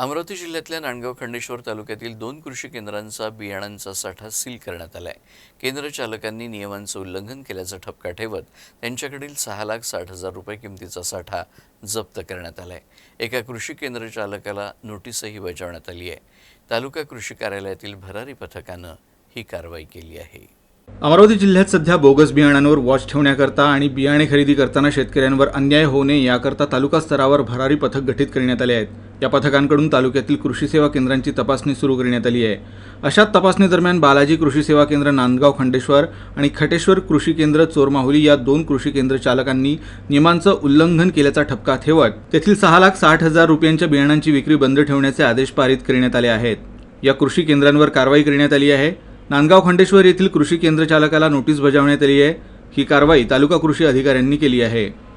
अमरावती जिल्ह्यातल्या नांदगाव खंडेश्वर तालुक्यातील दोन कृषी केंद्रांचा बियाणांचा साठा सील करण्यात आला आहे केंद्र चालकांनी नियमांचं उल्लंघन केल्याचा ठपका ठेवत त्यांच्याकडील सहा लाख साठ हजार रुपये किमतीचा साठा जप्त करण्यात आला आहे एका कृषी केंद्र चालकाला नोटीसही बजावण्यात आली आहे. तालुका कृषी कार्यालयातील भरारी पथकानं ही कारवाई केली आहे. अमरावती जिल्ह्यात सध्या बोगस बियाणांवर वॉच ठेवण्याकरता आणि बियाणे खरेदी करताना शेतकऱ्यांवर अन्याय होऊ नये याकरता तालुका स्तरावर भरारी पथक गठीत करण्यात आले आहेत. या पथकांकडून तालुक्यातील कृषी सेवा केंद्रांची तपासणी सुरू करण्यात आली आहे. अशाच तपासणीदरम्यान बालाजी कृषी सेवा केंद्र नांदगाव खंडेश्वर आणि खटेश्वर कृषी केंद्र चोरमाहुली या दोन कृषी केंद्र चालकांनी नियमांचं उल्लंघन केल्याचा ठपका ठेवत तेथील सहा लाख साठ हजार रुपयांच्या बियाणांची विक्री बंद ठेवण्याचे आदेश पारित करण्यात आले आहेत. या कृषी केंद्रांवर कारवाई करण्यात आली आहे. नांदगाव खंडेश्वर येथील कृषी केंद्र चालकाला नोटीस बजावण्यात आली आहे. ही कारवाई तालुका कृषी अधिकाऱ्यांनी केली आहे.